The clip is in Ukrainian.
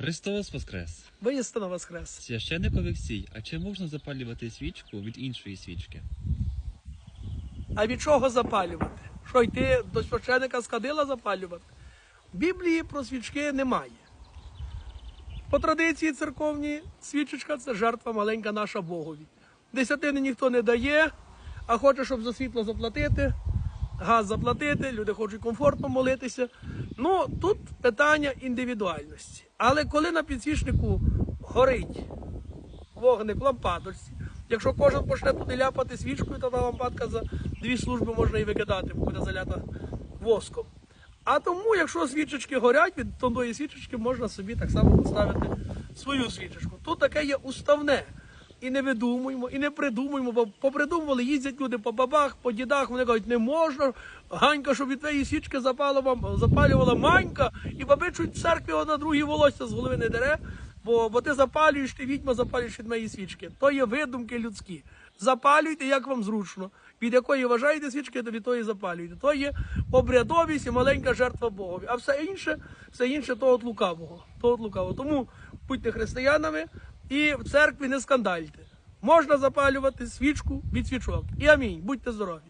Христос Воскрес! Воістину воскрес. Священник Олексій, а чи можна запалювати свічку від іншої свічки? А від чого запалювати? Що йти до священика з кадила запалювати? В Біблії про свічки немає. По традиції церковній свічечка це жертва маленька наша Богові. Десятини ніхто не дає, а хоче, щоб за світло заплатити, газ заплатити, люди хочуть комфортно молитися. Ну, тут питання індивідуальності. Але коли на підсвічнику горить вогник лампадочці. Якщо кожен почне туди ляпати свічкою, то та лампадка за дві служби можна і викидати, бо буде залята воском. А тому, якщо свічечки горять, від тонної свічечки можна собі так само поставити свою свічечку. Тут таке є уставне. І не видумуємо, і не придумуємо, бо попридумували, їздять люди по бабах, по дідах, вони кажуть, не можна. Ганька, щоб від твоєї свічки запала запалювала манька, і баби чуть в церкві на другі волосся з голови не дере, бо, бо ти запалюєш, ти відьма запалюєш від моєї свічки. То є видумки людські. Запалюйте, як вам зручно. Від якої вважаєте свічки, то від тої запалюйте. То є обрядовість і маленька жертва Богові. А все інше, все інше то от лукавого. То от лукавого. Тому будьте християнами і в церкві не скандальте. Можна запалювати свічку від свічок. І амінь. Будьте здорові.